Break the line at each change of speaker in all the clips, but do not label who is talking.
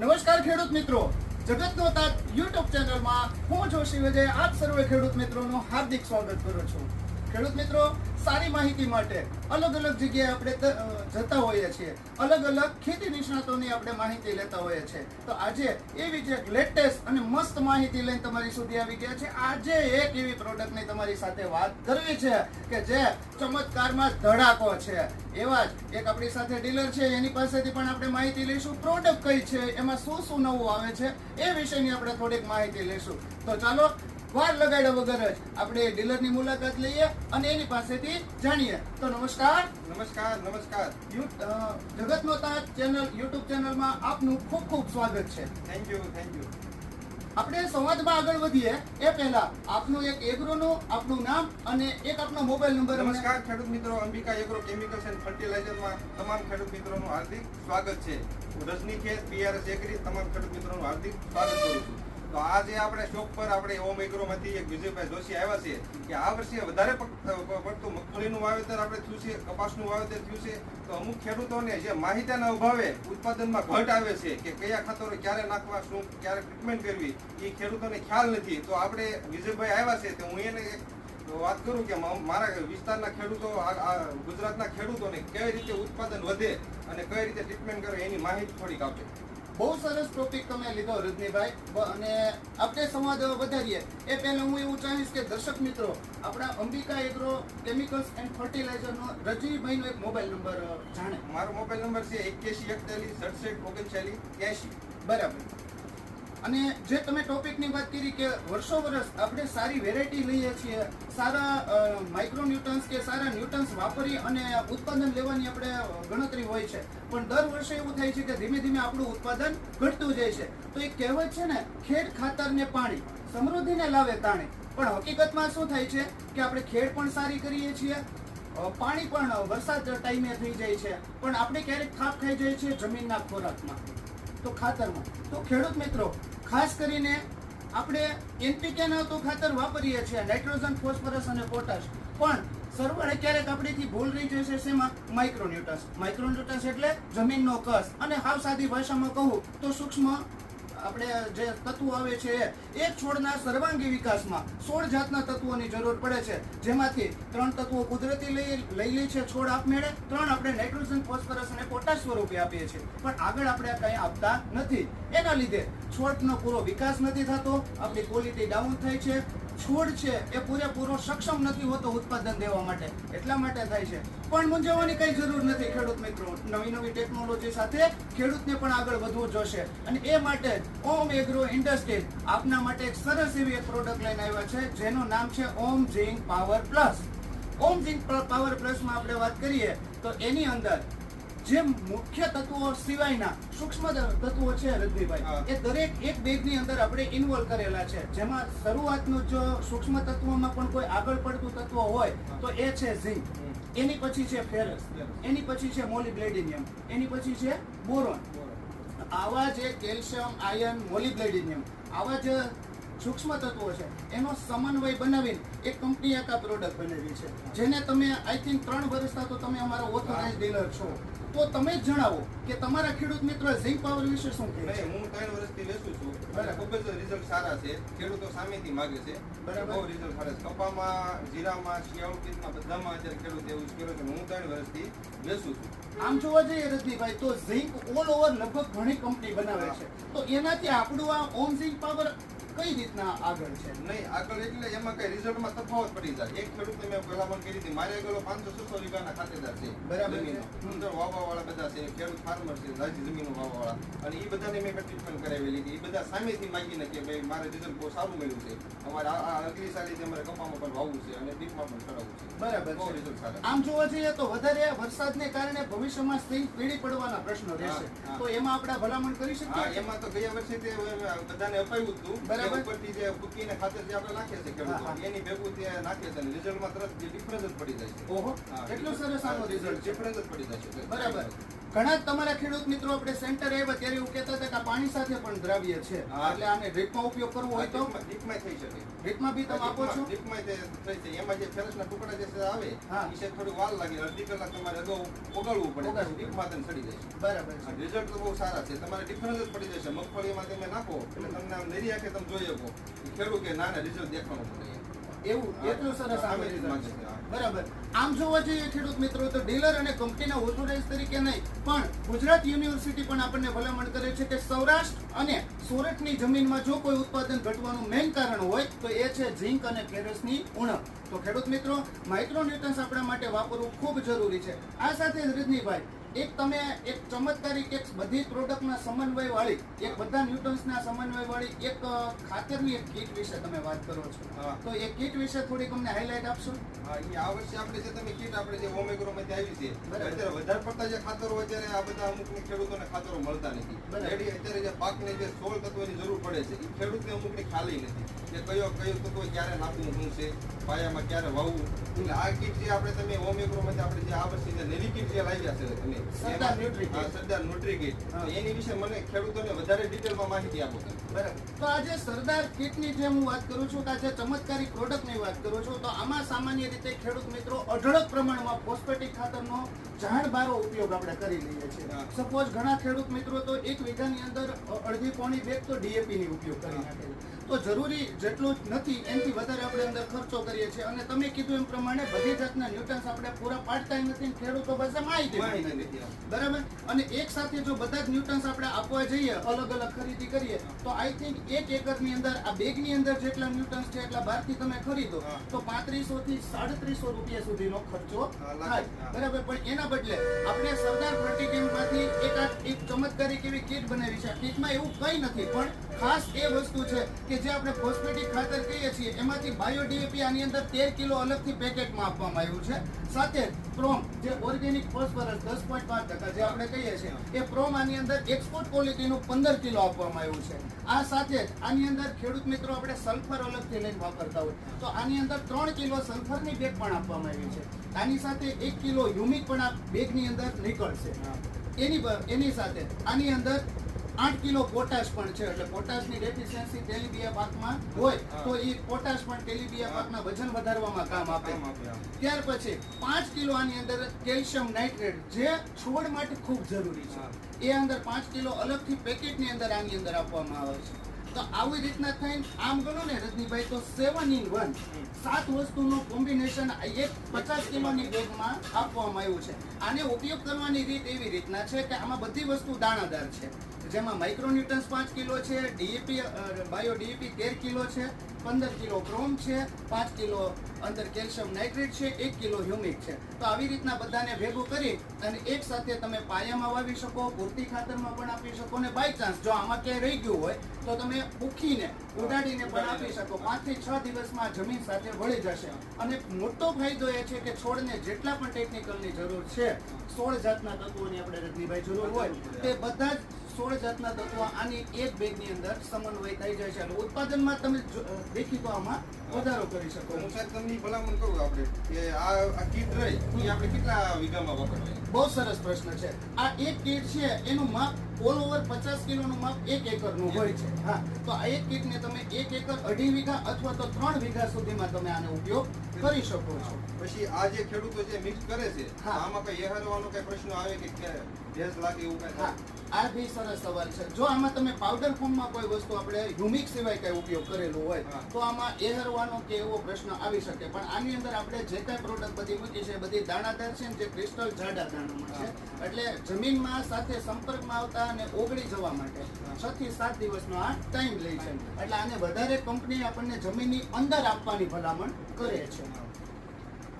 નમસ્કાર ખેડૂત મિત્રો. જગતનો તાત યુટ્યુબ ચેનલમાં હું જોશી વિજય આપ સર્વે ખેડૂત મિત્રોનું હાર્દિક સ્વાગત કરું છું. ખેડૂત મિત્રો, સારી માહિતી માટે અલગ અલગ જગ્યાએ આપણે જતા હોઈએ છીએ. અલગ અલગ ખેતી નિષ્ણાતોની આપણે માહિતી લેતા હોઈએ છીએ. તો આજે એવી જ લેટેસ્ટ અને મસ્ત માહિતી લઈને તમારી સુધી આવી ગયા છે. આજે એક એવી પ્રોડક્ટની તમારી સાથે વાત કરવી છે કે જે ચમત્કારમાં ધડાકો છે. એવા જ એક આપણી સાથે ડીલર છે. એની પાસેથી પણ આપણે માહિતી લઈશું. પ્રોડક્ટ કઈ છે? એમાં શું શું નવું આવે છે? એ વિશેની આપણે થોડીક માહિતી લઈશું. તો ચાલો વાર લગાડ્યા વગર જ આપણે ડીલરની મુલાકાત લઈએ અને એની પાસેથી જાણીએ. તો નમસ્કાર.
નમસ્કાર નમસ્કાર.
જગતનો તાજ ચેનલ યુટ્યુબ ચેનલમાં આપનું ખૂબ ખૂબ સ્વાગત છે.
થેન્ક યુ થેન્ક યુ
આપણે સંવાદમાં આગળ વધીએ. એ પહેલા આપનું એક એગ્રોનું આપનું નામ અને એક આપનો મોબાઈલ નંબર
નમસ્કાર ખેડૂત મિત્રો. અંબિકા એગ્રો કેમિકલ્સ એન્ડ ફર્ટિલાઇઝરમાં તમામ ખેડૂત મિત્રોનું હાર્દિક સ્વાગત છે. રજની ખેત બીઆરએસ એગ્રી તમામ ખેડૂત મિત્રોનું હાર્દિક સ્વાગત કરું છું. તો આજે આપણે શોપ પર આપણે ઓમ એગ્રોમાંથી એક વિજયભાઈ જોશી આવ્યા છે કે આ વર્ષે વધારે પડતું મગફળીનું વાવેતર આપણે થયું છે, કપાસનું વાવેતર થયું છે. તો અમુક ખેડૂતોને જે માહિતીના અભાવે ઉત્પાદનમાં ઘટ આવે છે કે કયા ખાતરો ક્યારે નાખવા, શું, ક્યારે ટ્રીટમેન્ટ કરવી, એ ખેડૂતોને ખ્યાલ નથી. તો આપણે વિજયભાઈ આવ્યા છે તો હું એને વાત કરું કે મારા વિસ્તારના ખેડૂતો ગુજરાતના ખેડૂતોને કઈ રીતે ઉત્પાદન વધે અને કઈ રીતે ટ્રીટમેન્ટ કરે એની માહિતી થોડીક આપે.
બહુ સરસ ટોપિક તમે લીધો રજનીભાઈ અને આપણે સંવાદ વધારીએ. એ પહેલા હું એવું ચાહીશ કે દર્શક મિત્રો આપણા અંબિકા એગ્રો કેમિકલ્સ એન્ડ ફર્ટિલાઇઝરનો રજનીભાઈનો એક મોબાઈલ નંબર જાણે.
મારો મોબાઈલ નંબર છે એક્યાસી એકતાલીસ સડસઠ ઓગણચાલીસ એંશી.
બરાબર. અને જે તમે ટોપિકની વાત કરી કે વર્ષો વર્ષ આપણે સારી વેરાયટી લઈએ છીએ, સારા માઇક્રો ન્યૂટન્સ કે સારા ન્યૂટન્સ વાપરી અને ઉત્પાદન લેવાની આપણે ગણતરી હોય છે. પણ દર વર્ષે એવું થાય છે કે ધીમે ધીમે આપણું ઉત્પાદન ઘટતું જાય છે. તો એક કહેવત છે ને, ખેડ ખાતર ને પાણી, સમૃદ્ધિને લાવે તાણી. પણ હકીકતમાં શું થાય છે કે આપણે ખેડ પણ સારી કરીએ છીએ પાણી પણ વરસાદ ટાઈમે થઈ જાય છે. પણ આપણે ક્યારેક થાપ ખાઈ જાય છે જમીનના ખોરાકમાં, તો ખાતરમાં. તો ખેડૂત મિત્રો ખાસ કરીને આપણે એનપીકેના તો ખાતર વાપરીએ છીએ, નાઇટ્રોજન, ફોસ્ફરસ અને પોટાશ. પણ સરવાળે ક્યારેક આપણીથી ભૂલ રહી જશે શેમાં? માઇક્રોન્યુટસ માઇક્રોન્યુટસ એટલે જમીનનો કસ. અને હાવ સાદી ભાષામાં કહું તો સૂક્ષ્મ આપણે જે તત્વો આવે છે, એક છોડના સર્વાંગી વિકાસમાં સોળ જાતના તત્વોની જરૂર પડે છે. જેમાંથી ત્રણ તત્વો કુદરતી લઈ લઈ લે છે, છોડ આપમેળે. ત્રણ આપણે નાઇટ્રોજન, ફોસ્ફરસ અને પોટાશ સ્વરૂપે આપીએ છીએ. પણ આગળ આપણે કંઈ આપતા નથી. એના લીધે છોડનો પૂરો વિકાસ નથી થતો. આપણી ક્વોલિટી ડાઉન થાય છે. છોડ છે, એ પૂરેપૂરો સક્ષમ નથી હોતો ઉત્પાદન દેવા માટે. એટલા માટે થાય છે. પણ મૂંઝવવાની કઈ જરૂર નથી, ખેડૂત મિત્રો. નવી નવી ટેકનોલોજી સાથે ખેડૂતને પણ આગળ વધવું જોશે. અને એ માટે ઓમ એગ્રો ઇન્ડસ્ટ્રીઝ આપના માટે એક સરસ એવી એક પ્રોડક્ટ લઈને આવ્યા છે, જેનું નામ છે Om zinc power plus. Om zinc power પ્લસમાં આપણે વાત કરીએ, તો એની અંદર જે મુખ્ય તત્વો સિવાયના સૂક્ષ્મ તત્વો છે રજનીભાઈ એ દરેક એક બેગની અંદર આપણે ઇન્વોલ્વ કરેલા છે. જેમાં શરૂઆતનું જો સૂક્ષ્મ તત્વોમાં પણ કોઈ આગળ પડતું તત્વ હોય તો એ છે ઝીંક. એની પછી છે ફેરસ. એની પછી છે મોલિબ્લેડિનિયમ. એની પછી છે બોરોન. આવા જે કેલ્શિયમ આયર્ન મોલિબ્લેડિનિયમ આવા જે સૂક્ષ્મ તત્વો છે એનો સમન્વય બનાવીને એક કંપની એક આ પ્રોડક્ટ બનાવી છે. જેને તમે આઈ થિંક ત્રણ વર્ષ તો તમે અમારો ઓથોરાઇઝ ડીલર છો. તો તમે જ જણાવો કે તમારા ખેડૂત મિત્રો ઝિંક પાવર વિશે શું કહે છે?
હું ત્રણ વર્ષથી લેશું છું. અને ખૂબ જ રિઝલ્ટ સારા છે. ખેડૂતો સામેથી માગે છે.
બરાબર.
બહુ રિઝલ્ટ સારા છે. કપામાં જીરામાં શિયાળુ પિત્તમાં બધામાં અત્યારે ખેડૂત એવું કર્યું છે હું ત્રણ વર્ષથી લેશું છું.
આમ જોવા જઈએ રજનીભાઈ તો ઝિંક ઓલ ઓવર લગભગ ઘણી કંપની બનાવે છે. તો એનાથી આપણું આ ઓમ ઝિંક પાવર કઈ રીતના આગળ છે?
નહીં આગળ એટલે એમાં કઈ રિઝલ્ટમાં તફાવત પડી જાય. એક ખેડૂતને મેં ભલામણ કરી હતી મારે આગળ પાંચસો છસો વીઘાના ખાતેદાર છે
બરાબર છે.
જમીનો. વાવવા વાળા બધા છે ખેડૂત ફાર્મર છે લાજી જમીનો વાવવા વાળા અને એ બધાને મેં ટ્રીટમેન્ટ કરાવેલી હતી. એ બધા સામેથી માગીને કે ભાઈ મારે રિઝલ્ટ બહુ સારું મળ્યું છે. અમારે આ અગલી સાલીથી અમારે કપામાં પણ વાવવું છે અને બીટમાં પણ ચડાવવું છે.
બરાબર
બહુ રિઝલ્ટ સારા
આમ જોવા જઈએ તો વધારે વરસાદને કારણે ભવિષ્યમાં સ્ત્રી પીડી પડવાના પ્રશ્નો રહેશે. તો એમાં આપણે ભલામણ કરી શકીએ?
એમાં તો ગયા વર્ષે તે બધાને અપાયું હતું.
બરાબર.
ઉપરથી જે ફૂકીને ખાતર જે આપણે નાખીએ છીએ. ખેડૂતો એની ભેગું તે નાખીએ છીએ રિઝલ્ટમાં તરત જે ડિફરન્સ જ પડી જાય છે.
ઓહો
હા,
કેટલું સરસ આનો રિઝલ્ટ
ડિફરન્સ જ પડી જાય છે.
બરાબર. ઘણા તમારા ખેડૂત મિત્રો આપણે સેન્ટર આવ્યા ત્યારે એવું કહેતા હતા કે પાણી સાથે પણ દ્રાવ્ય છે. એટલે આને ડ્રીપમાં ઉપયોગ કરવો હોય તો?
ડીપમાં થઈ શકે.
ડ્રીપમાં બી તમે આપો છો?
ડ્રીપમાં થઈ જાય. એમાં જે ફેરસના ટુકડા જે આવે
હા.
એ છે થોડી વાર લાગે અડધી કલાક તમારે અગાઉ ઓગાળવું પડે. ડીપમાં તેને સડી જશે
બરાબર
રિઝલ્ટ તો બહુ સારા છે. તમારે ડિફરન્સ જ પડી જશે. મગફળીમાં તમે નાખો એટલે તમને આમ નરી આંખે તમે જોઈ શકો. ખેડૂત કે ના ના રિઝલ્ટ દેખાવાનું મળે
એવું એટલું સરસ આવે બરાબર. આમ જોવા જઈએ ખેડૂત મિત્રો તો ડીલર અને કંપનીના ઓથોરાઇઝ તરીકે નહીં પણ ગુજરાત યુનિવર્સિટી પણ આપણને ભલામણ કરે છે કે સૌરાષ્ટ્ર અને સુરતની જમીનમાં જો કોઈ ઉત્પાદન ઘટવાનું મેઇન કારણ હોય તો એ છે ઝીંક અને ફેરસની ઉણપ. તો ખેડૂત મિત્રો માઇક્રોન્યુટ્રન્સ આપણા માટે વાપરવું ખૂબ જરૂરી છે. આ સાથે જ રજનીભાઈ એક તમે એક ચમત્કારી એક બધી પ્રોડક્ટના સમન્વય વાળી એક બધા ન્યુટ્રન્સના સમન્વય વાળી એક ખાતરની એક કીટ વિશે તમે વાત કરો છો. તો એ કીટ વિશે થોડીક અમને હાઇલાઇટ આપશો?
એ આ વર્ષે આપણે જે તમે કીટ આપણે જે ઓમેગ્રોમાંથી આવી છે અત્યારે વધારે પડતા જે ખાતરો અત્યારે આ બધા અમુક ખેડૂતોને ખાતરો મળતા નથી. અત્યારે જે પાકને જે સોળ તત્વોની જરૂર પડે છે એ ખેડૂતને અમુકની ખાલી નથી. કે કયો કયો તત્વ ક્યારે નાખવું શું છે પાયામાં ક્યારે વાવવું. એટલે આ કીટ જે આપણે તમે ઓમેગ્રોમાંથી આપણે જે આ વર્ષે જે નવી કીટ જે લાવ્યા છે તમે
સરદાર ન્યુટ્રી
સરદાર ન્યુટ્રી એની વિશે મને ખેડૂતોને વધારે ડિટેલમાં માહિતી આપો તમે.
તો આજે સરદાર કીટની જે હું વાત કરું છું કે આજે ચમત્કારી પ્રોડક્ટની વાત કરું છું તો આમાં સામાન્ય રીતે ખેડૂત મિત્રો અઢળક પ્રમાણમાં ફોસ્ફેટિક ખાતરનો જાણબારો ઉપયોગ આપણે કરી લઈએ છીએ. સપોઝ ઘણા ખેડૂત મિત્રો તો એક વીઘાની અંદર અડધી પોણી બેગ તો ડીએપી ની ઉપયોગ કરી નાખે તો જરૂરી જેટલું નથી એનાથી વધારે આપણે અંદર ખર્ચો કરીએ છીએ. અને તમે કીધું એમ પ્રમાણે બધી જાતના ન્યુટ્રન્સ આપણે પૂરા પાડતા નથી ખેડૂતો પાસે માહિતી બરાબર? અને એક સાથે જો બધા જ ન્યુટ્રન્સ આપણે આપવા જઈએ અલગ અલગ ખરીદી કરીએ તો આઈ થિંક એક એકરની અંદર આ બેગની અંદર જેટલા ન્યુટ્રન્સ છે એટલા બહારથી તમે ખરીદો તો પાંત્રીસો થી સાડત્રીસો રૂપિયા સુધીનો ખર્ચો થાય. બરાબર પણ એના બદલે આપણે સરદાર ફર્ટિકેમમાંથી એક એક ચમત્કારી કેવી કીટ બનાવી છે. કીટમાં એવું કંઈ નથી પણ ખાસ એ વસ્તુ છે કે જે આપણે ફોસ્ફેટિક ખાતર કહીએ છીએ એમાંથી બાયો ડીએપી આની અંદર તેર કિલો અલગથી પેકેટમાં આપવામાં આવ્યું છે. સાથે પ્રોમ જે ઓર્ગેનિક ફોસ્ફરસ દસ પોઈન્ટ પાંચ ટકા જે આપણે કહીએ છીએ એ પ્રોમ આની અંદર એક્સપોર્ટ ક્વોલિટીનું પંદર કિલો આપવામાં આવ્યું છે. આ સાથે જ આની અંદર ખેડૂત મિત્રો આપણે સલ્ફર અલગથી લઈને વાપરતા હોય. તો આની અંદર ત્રણ કિલો સલ્ફરની બેગ પણ આપવામાં આવી છે. આની સાથે એક કિલો હ્યુમિક પણ આ બેગની અંદર નીકળશે. એની એની સાથે આની અંદર આઠ કિલો પોટાશ પણ છે. એટલે પોટાશની ડેફિશિયન્સી તેલીબિયા પાકમાં હોય તો એ પોટાશ પણ તેલીબિયા પાકના વજન વધારવામાં કામ આપે. ત્યાર પછી પાંચ કિલો આની અંદર કેલ્શિયમ નાઇટ્રેટ જે છોડ માટે ખૂબ જરૂરી છે. એ અંદર પાંચ કિલો અલગથી પેકેટની અંદર આની અંદર આપવામાં આવે છે. તો આવી રીતના થઈને આમ ગણો ને રજનીભાઈ તો સેવન ઇન વન સાત વસ્તુનું કોમ્બિનેશન એક પચાસ કિલોની બેગમાં આપવામાં આવ્યું છે. આને ઉપયોગ કરવાની રીત એવી રીતના છે કે આમાં બધી વસ્તુ દાણાદાર છે. જેમાં માઇક્રોન્યુટન્સ પાંચ કિલો છે ડીએપી બાયો ડીએપી તેર કિલો છે પંદર કિલો ક્રોમ છે પાંચ કિલો અંદર કેલ્શિયમ નાઇટ્રેટ છે એક કિલો હ્યુમિક છે. તો આવી રીતના બધાને ભેગું કરી અને એક સાથે તમે પાયામાં વાવી શકો પૂરતી ખાતરમાં પણ આપી શકો અને બાય ચાન્સ જો આમાં ક્યાંય રહી ગયું હોય તો તમે ઉખીને ઉડાડીને પણ આપી શકો. પાંચથી છ દિવસમાં જમીન સાથે વળી જશે. અને મોટો ફાયદો એ છે કે છોડને જેટલા પણ ટેકનિકલની જરૂર છે સોળ જાતના તત્વોની આપણે રજનીભાઈ જરૂર હોય તે બધા જ સોળ જાતના તત્વો આની એક બેગની અંદર સમન્વય થઈ જાય છે. અને ઉત્પાદનમાં તમે દેખી દેખીતો આમાં વધારો કરી શકો.
હું સાહેબ તમને ભલામણ કરું આપણે કે આ આ કીટ રહી એ આપણે કેટલા વીઘામાં વાપરવાની?
બહુ સરસ પ્રશ્ન છે. આ એક કીટ છે એનું માપ ઓલ ઓવર પચાસ કિલોનું માપ એક એકરનું હોય છે. હા તો આ એક કીટને તમે એક એકર અઢી વીઘા અથવા તો ત્રણ વીઘા સુધીમાં તમે આનો ઉપયોગ કરી શકો છો.
પછી આ જે ખેડૂતો જે મિક્સ કરે છે. આમાં કઈ એહરવાનો કઈ પ્રશ્ન આવે કે કે લાગે એવું કઈ
હા આ બી સરસ સવાલ છે. જો આમાં તમે પાવડર ફોર્મમાં કોઈ વસ્તુ આપણે હ્યુમિક સિવાય કઈ ઉપયોગ કરેલો હોય. તો આમાં એહરવાનો કે એવો પ્રશ્ન આવી શકે. પણ આની અંદર આપણે જે કાંઈ પ્રોડક્ટ બધી મૂકી છે બધી દાણાદાર છે ને જે ક્રિસ્ટલ જાડા દાણામાં છે. એટલે જમીનમાં સાથે સંપર્કમાં આવતા અને ઓગળી જવા માટે છ થી સાત દિવસનો આ ટાઈમ લે છે. એટલે આને વધારે કંપની આપણને જમીનની અંદર આપવાની ભલામણ કરે છે.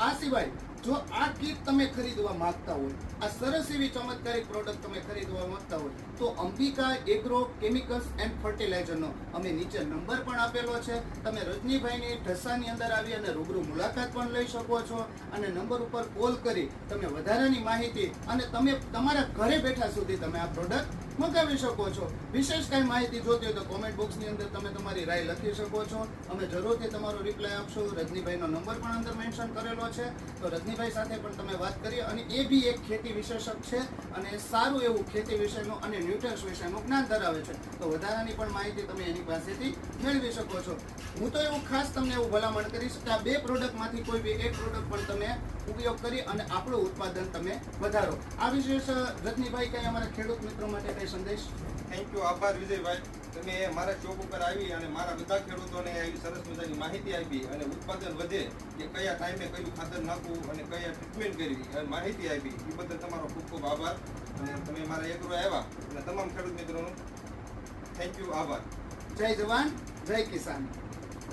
આ સિવાય જો આ કીટ તમે ખરીદવા માંગતા હોય, આ સરસ એવી ચમત્કારિક પ્રોડક્ટ તમે ખરીદવા માંગતા હોય, તો અંબિકા એગ્રો કેમિકલ્સ એન્ડ ફર્ટિલાઇઝરનો અમે નીચે નંબર પણ આપેલો છે. તમે રજનીભાઈની ઢસાની અંદર આવી અને રૂબરૂ મુલાકાત પણ લઈ શકો છો અને નંબર ઉપર કોલ કરી તમે વધારાની માહિતી અને તમે તમારા ઘરે બેઠા સુધી તમે આ પ્રોડક્ટ મંગાવી શકો છો. વિશેષ કાંઈ માહિતી જોતી હોય તો કોમેન્ટ બોક્સની અંદર તમે તમારી રાય લખી શકો છો. અમે જરૂરથી તમારો રિપ્લાય આપશો. રજનીભાઈનો નંબર પણ અંદર મેન્શન કરેલો છે. તો રજનીભાઈ સાથે પણ તમે વાત કરી અને એ બી એક ખેતી વિશેષક છે અને સારું એવું ખેતી વિશેનું અને ન્યુટ્રન્સ વિષયનું જ્ઞાન ધરાવે છે. તો વધારાની પણ માહિતી તમે એની પાસેથી મેળવી શકો છો. હું તો એવું ખાસ તમને એવું ભલામણ કરીશ કે આ બે પ્રોડક્ટમાંથી કોઈ બી એક પ્રોડક્ટ પણ તમે ઉપયોગ કરી અને આપણું ઉત્પાદન તમે વધારો. આ વિશેષ રજનીભાઈ, કંઈ અમારા ખેડૂત મિત્રો માટે કઈ સંદેશ.
થેન્ક યુ આભાર વિજયભાઈ. તમે મારા ચોક ઉપર આવી અને મારા બધા ખેડૂતોને આવી સરસ મજાની માહિતી આપી અને ઉત્પાદન વધે કે કયા ટાઈમે કયું ખાતર નાખવું અને કયા ટ્રીટમેન્ટ કરવી અને માહિતી આપી. એ બદલ તમારો ખૂબ ખૂબ આભાર. અને તમે મારા એકરો આવ્યા. અને તમામ ખેડૂત મિત્રોનો થેન્ક યુ આભાર.
જય જવાન, જય કિસાન.